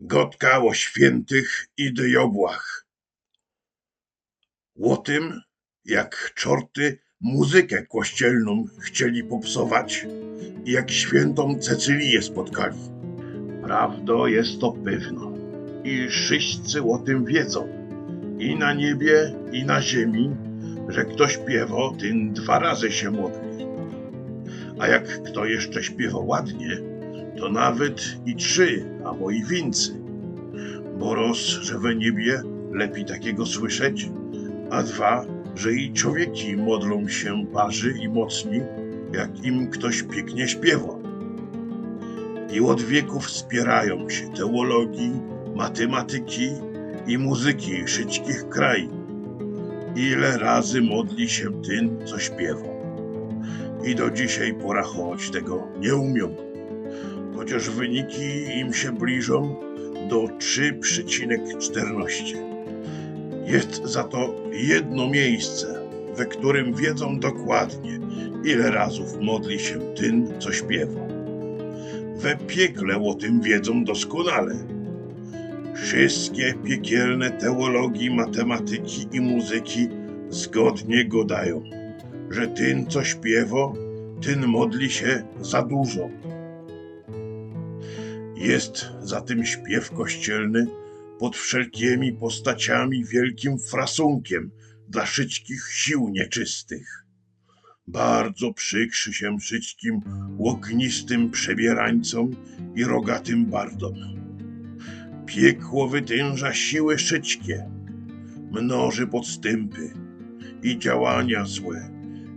Gotka o świętych i dyjobłach. O tym, jak czorty muzykę kościelną chcieli popsować jak świętą Cecylię spotkali. Prawdo jest to pewno i wszyscy o tym wiedzą, i na niebie, i na ziemi, że kto śpiewa, ten dwa razy się modli. A jak kto jeszcze śpiewa ładnie, to nawet i trzy, albo i więcej. Bo raz, że we niebie lepiej takiego słyszeć, a dwa, że i człowieki modlą się parzy i mocni, jak im ktoś pięknie śpiewa. I od wieków wspierają się teologii, matematyki i muzyki wszystkich krajów. Ile razy modli się tym, co śpiewa. I do dzisiaj porachować tego nie umią. Chociaż wyniki im się bliżą do 3,14. Jest za to jedno miejsce, we którym wiedzą dokładnie, ile razów modli się tym, co śpiewa. We piekle o tym wiedzą doskonale. Wszystkie piekielne teologii, matematyki i muzyki zgodnie godają, że ten, co śpiewa, ten modli się za dużo. Jest za tym śpiew kościelny pod wszelkimi postaciami wielkim frasunkiem dla wszystkich sił nieczystych. Bardzo przykrzy się wszystkim łognistym przebierańcom i rogatym bardom. Piekło wytęża siły wszystkie, mnoży podstępy i działania złe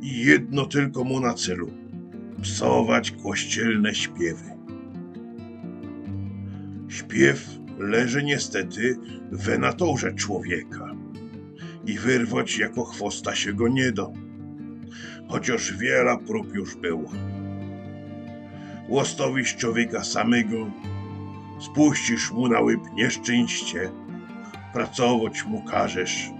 i jedno tylko mu na celu psować kościelne śpiewy. Śpiew leży niestety w naturze człowieka i wyrwać jako chwosta się go nie da, chociaż wiele prób już było. Łostowisz człowieka samego, spuścisz mu na łyb nieszczęście, pracować mu każesz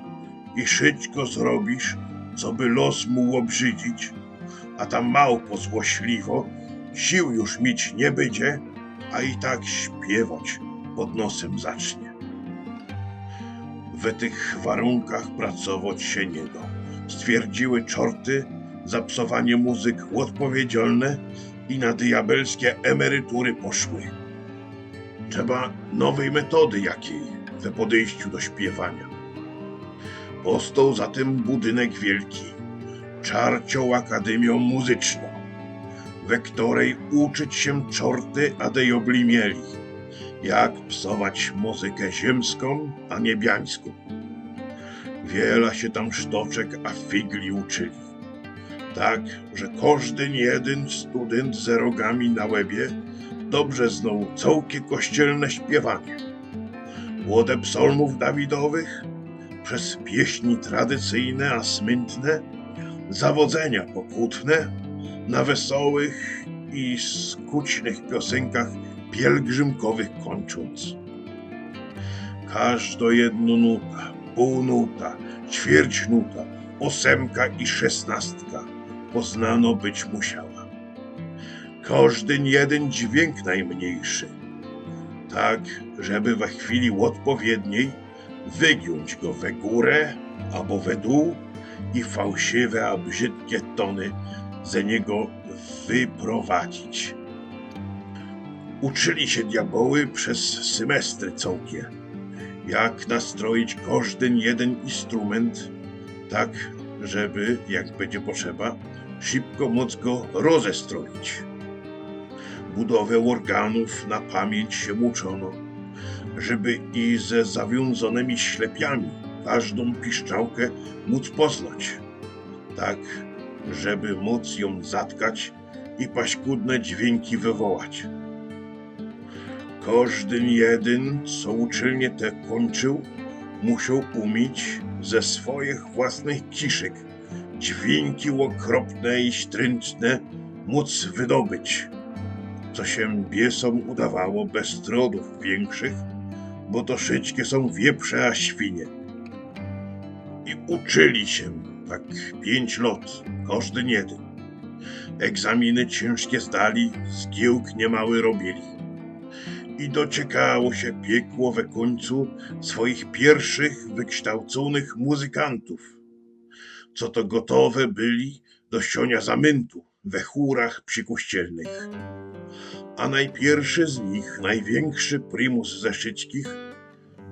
i wszystko zrobisz, co by los mu obrzydzić, a ta małpo złośliwo sił już mieć nie będzie, a i tak śpiewać pod nosem zacznie. We tych warunkach pracować się nie da. Stwierdziły czorty za psowanie muzyk odpowiedzialne i na diabelskie emerytury poszły. Trzeba nowej metody jakiej we podejściu do śpiewania. Powstał zatem budynek wielki, czarcią Akademią Muzyczną, we której uczyć się czorty adejobli mieli, jak psować muzykę ziemską, a niebiańską. Wiele się tam sztoczek a figli uczyli. Tak, że każdy jeden student z rogami na łebie dobrze znał całkie kościelne śpiewanie. Młode psalmów Dawidowych, przez pieśni tradycyjne a smętne, zawodzenia pokutne, na wesołych i skucznych piosenkach pielgrzymkowych kończąc. Każda jedno nuta, półnuta, ćwierć nuta, ósemka i szesnastka poznano być musiała. Każdy jeden dźwięk najmniejszy, tak, żeby we chwili odpowiedniej wygiąć go we górę albo we dół i fałszywe a brzydkie tony ze niego wyprowadzić. Uczyli się diaboły przez semestry całkie, jak nastroić każdy jeden instrument, tak, żeby, jak będzie potrzeba, szybko móc go rozestroić. Budowę organów na pamięć się uczono, żeby i ze zawiązanymi ślepiami każdą piszczałkę móc poznać, tak, żeby móc ją zatkać i paśkudne dźwięki wywołać. Każdy jeden, co uczylnie te kończył, musiał umieć ze swoich własnych kiszek dźwięki okropne i stręczne móc wydobyć, co się biesom udawało bez trudów większych, bo to wszystkie są wieprze a świnie. I uczyli się tak pięć lat, każdy jeden. Egzaminy ciężkie zdali, zgiełk niemały robili. i dociekało się piekło we końcu swoich pierwszych wykształconych muzykantów, co to gotowe byli do ściania zamętu we chórach przykościelnych. A najpierwszy z nich, największy primus ze wszystkich,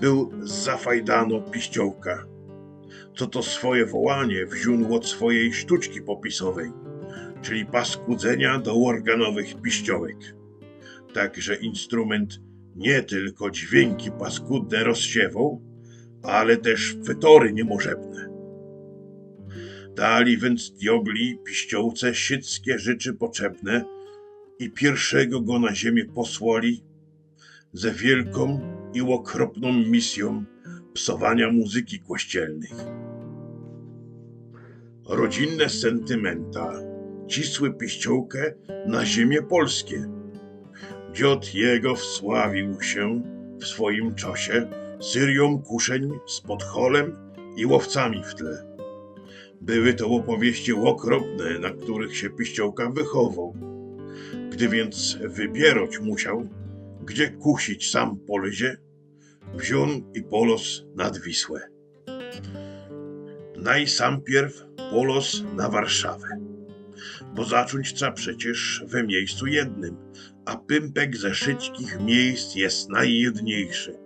był Zafajdano Piściołka, co to swoje wołanie wziął od swojej sztuczki popisowej, czyli paskudzenia do organowych piściołek. Także instrument nie tylko dźwięki paskudne rozsiewał, ale też wytory niemożebne. Dali więc diogli piściołce wszystkie rzeczy potrzebne i pierwszego go na ziemię posłali ze wielką i okropną misją psowania muzyki kościelnych. Rodzinne sentymenta cisły piściołkę na ziemię polskie. Dziot jego wsławił się w swoim czasie syrią kuszeń z podcholem i łowcami w tle. Były to opowieści okropne, na których się piściołka wychował. Gdy więc wybierać musiał, gdzie kusić sam polezie, wziął i polos nad Wisłę. Najsampierw polos na Warszawę, bo zacząć trzeba przecież we miejscu jednym, a pympek ze wszystkich miejsc jest najjedniejszy.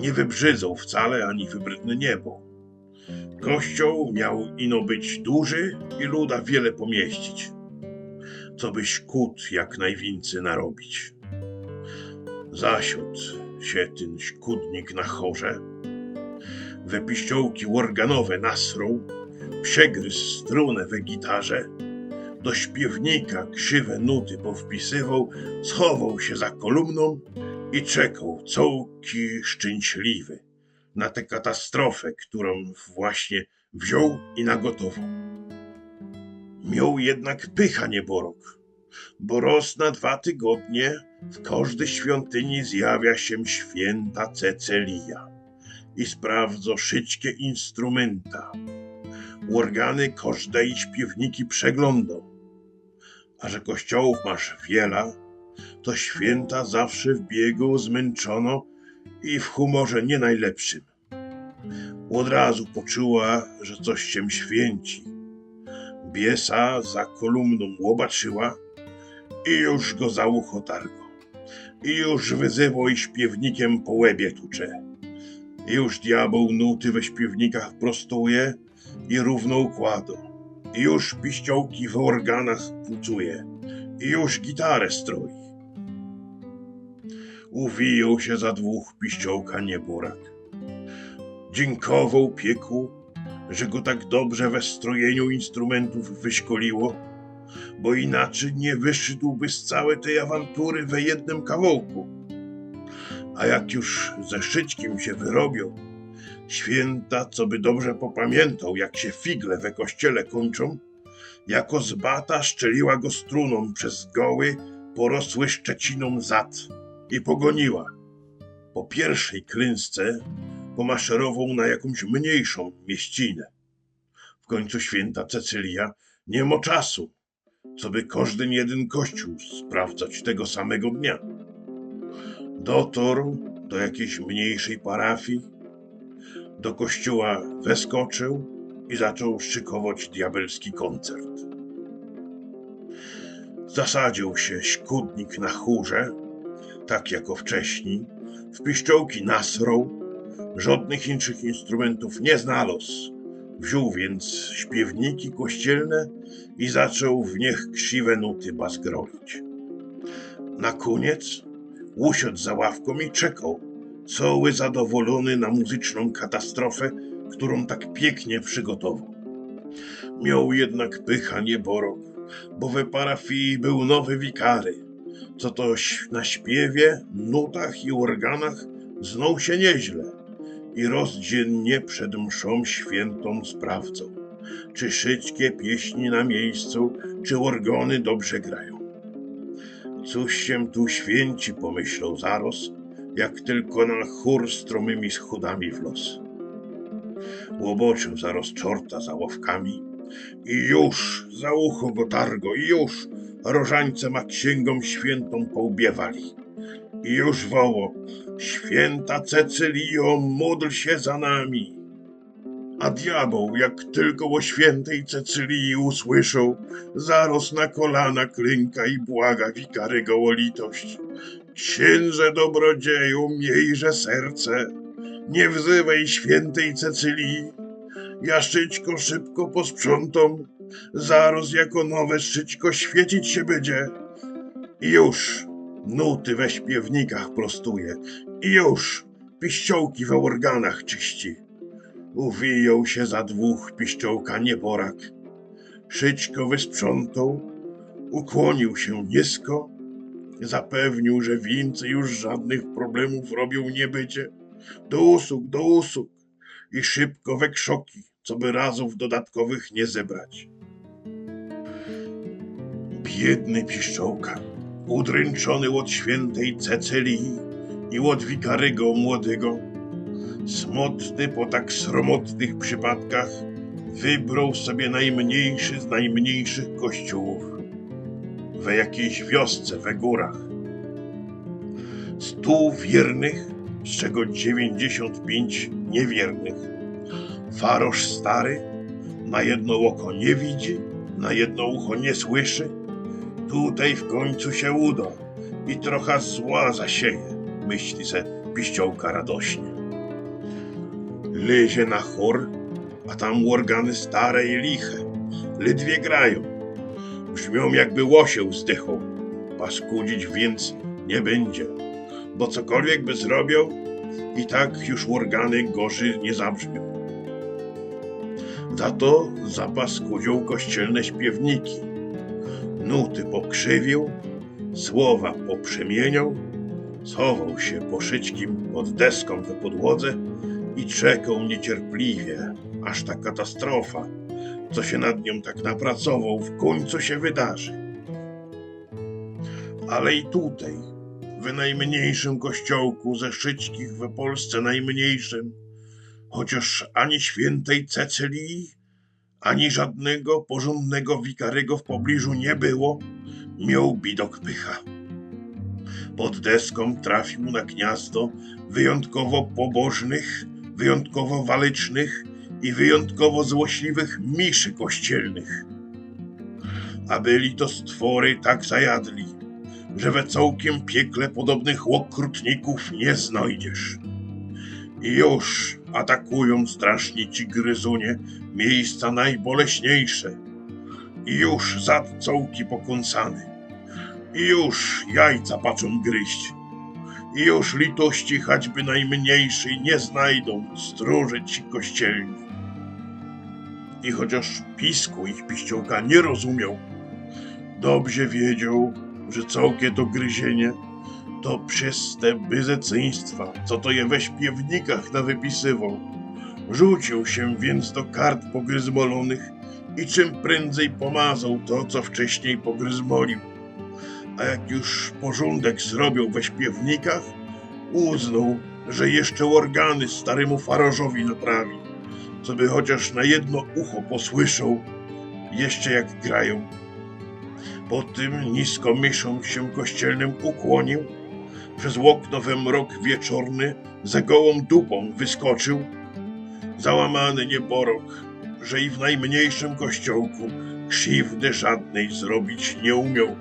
Nie wybrzydzą wcale ani wybrydne niebo. Kościół miał ino być duży i luda wiele pomieścić, co byś kut jak najwięcej narobić. Zasiódł się ten szkudnik na chorze, we piściołki organowe nasrął, przegryzł strunę we gitarze, do śpiewnika krzywe nuty powpisywał, schował się za kolumną i czekał cołki szczęśliwy na tę katastrofę, którą właśnie wziął i nagotował. Miał jednak pycha nieborok, bo raz na dwa tygodnie w każdej świątyni zjawia się święta Cecelia i sprawdza wszystkie instrumenta. Organy każdej śpiewniki przeglądał. A że kościołów masz wiele, to święta zawsze w biegu zmęczono i w humorze nie najlepszym. Od razu poczuła, że coś się święci. Biesa za kolumną łobaczyła i już go za ucho targo. I już wyzywał i śpiewnikiem po łebie tucze. Już diabeł nuty we śpiewnikach prostuje i równo układa. Już piściołki w organach pucuje. I już gitarę stroi. Uwijał się za dwóch piściołka nieborak. Dziękował pieku, że go tak dobrze we strojeniu instrumentów wyszkoliło, bo inaczej nie wyszedłby z całej tej awantury we jednym kawałku. A jak już ze Szyćkim się wyrobią, święta, co by dobrze popamiętał, jak się figle we kościele kończą, jako z bata szczeliła go struną przez goły, porosły szczeciną zad i pogoniła. Po pierwszej klęsce pomaszerował na jakąś mniejszą mieścinę. W końcu święta Cecylia nie ma czasu, co by każdy jeden kościół sprawdzać tego samego dnia. Dotarł do jakiejś mniejszej parafii, do kościoła weskoczył i zaczął szykować diabelski koncert. Zasadził się szkudnik na chórze, tak jako wcześniej, w piszczołki nasrął, żadnych innych instrumentów nie znalazł. Wziął więc śpiewniki kościelne i zaczął w nich krzywe nuty bazgrolić. Na koniec usiadł za ławką i czekał, cały zadowolony na muzyczną katastrofę, którą tak pięknie przygotował. Miał jednak pycha nieborok, bo we parafii był nowy wikary, co to na śpiewie, nutach i organach znał się nieźle i rozdziennie przed mszą świętą sprawdzał, czy wszystkie pieśni na miejscu, czy organy dobrze grają. Cóż się tu święci, pomyślał zaraz, jak tylko na chór stromymi schodami w los. Łoboczył zaraz czorta za ławkami i już za ucho go targo i już rożańce ma księgą świętą połbiewali. I już woło, święta Cecylio, módl się za nami. A diabeł, jak tylko o świętej Cecylii usłyszał, zaraz na kolana klęka i błaga wikarego o litość. Księże dobrodzieju, miejże serce, nie wzywaj świętej Cecylii. Ja szyćko szybko posprzątam, zaraz jako nowe szyćko świecić się będzie. I już nuty we śpiewnikach prostuje, i już piściołki we organach czyści. Uwijał się za dwóch piszczołka nieborak. Szyćko wysprzątał, ukłonił się nisko, zapewnił, że więcej już żadnych problemów robił nie będzie. Do usług, do usług i szybko we krzoki, co by razów dodatkowych nie zebrać. Biedny piszczołka, udręczony od świętej Cecylii i od wikarego młodego, smutny po tak sromotnych przypadkach, wybrał sobie najmniejszy z najmniejszych kościółów we jakiejś wiosce we górach. Stu wiernych, z czego dziewięćdziesiąt pięć niewiernych. Farosz stary na jedno oko nie widzi, na jedno ucho nie słyszy. Tutaj w końcu się uda i trochę zła zasieje, myśli se piściołka radośnie. Lezie na chór, a tam organy stare i liche, ledwie grają. Brzmią jakby łosieł zdychał. Paskudzić więc nie będzie, bo cokolwiek by zrobił, i tak już organy gorzy nie zabrzmią. Za to zapaskudził kościelne śpiewniki. Nuty pokrzywił, słowa poprzemieniał, schował się poszyćkim pod deską we podłodze i czekał niecierpliwie, aż ta katastrofa, co się nad nią tak napracował, w końcu się wydarzy. Ale i tutaj, w najmniejszym kościołku ze szyćkich w Polsce najmniejszym, chociaż ani świętej Cecylii, ani żadnego porządnego wikarego w pobliżu nie było, miał bidok pycha. Pod deską trafił na gniazdo wyjątkowo pobożnych, wyjątkowo walecznych i wyjątkowo złośliwych miszy kościelnych. A byli to stwory tak zajadli, że we całkiem piekle podobnych okrutników nie znajdziesz. I już atakują strasznie ci gryzunie miejsca najboleśniejsze. I już zad całki pokąsany. I już jajca patrzą gryźć. I już litości choćby najmniejszej nie znajdą stróże ci kościelni. I chociaż pisku ich piściołka nie rozumiał, dobrze wiedział, że całkie to gryzienie to przez te byzeceństwa, co to je we śpiewnikach nawypisywał. Rzucił się więc do kart pogryzmolonych i czym prędzej pomazał to, co wcześniej pogryzmolił. A jak już porządek zrobił we śpiewnikach, uznał, że jeszcze organy staremu farożowi naprawi, co by chociaż na jedno ucho posłyszał, jeszcze jak grają. Po tym nisko mysząc się kościelnym ukłonił, przez okno we mrok wieczorny za gołą dupą wyskoczył, załamany nieborok, że i w najmniejszym kościołku krzywdy żadnej zrobić nie umiał.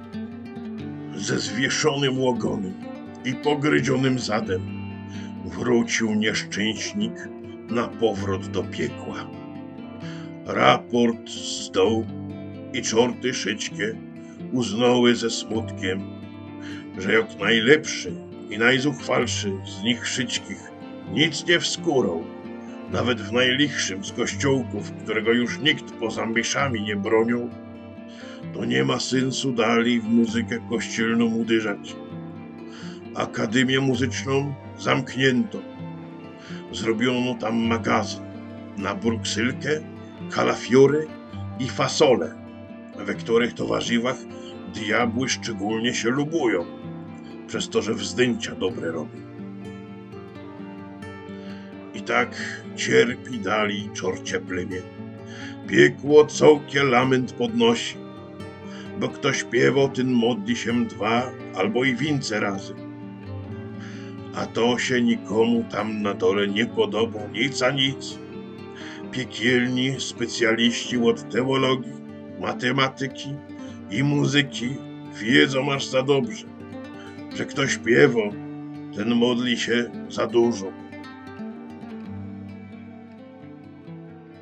Ze zwieszonym ogonem i pogryzionym zadem wrócił nieszczęśnik na powrót do piekła. Raport z dołu i czorty szyćkie uznały ze smutkiem, że jak najlepszy i najzuchwalszy z nich szyćkich nic nie wskórał, nawet w najlichszym z kościołków, którego już nikt poza myszami nie bronił, to nie ma sensu dalej w muzykę kościelną uderzać. Akademię muzyczną zamknięto. Zrobiono tam magazyn na bruksylkę, kalafiory i fasole, we których to warzywach diabły szczególnie się lubują, przez to, że wzdęcia dobre robią. I tak cierpi dali czorcie plemię. Piekło całkie lament podnosi, bo kto śpiewa, ten modli się dwa albo i więcej razy. A to się nikomu tam na dole nie podoba nic a nic. Piekielni specjaliści od teologii, matematyki i muzyki wiedzą aż za dobrze, że kto śpiewa, ten modli się za dużo.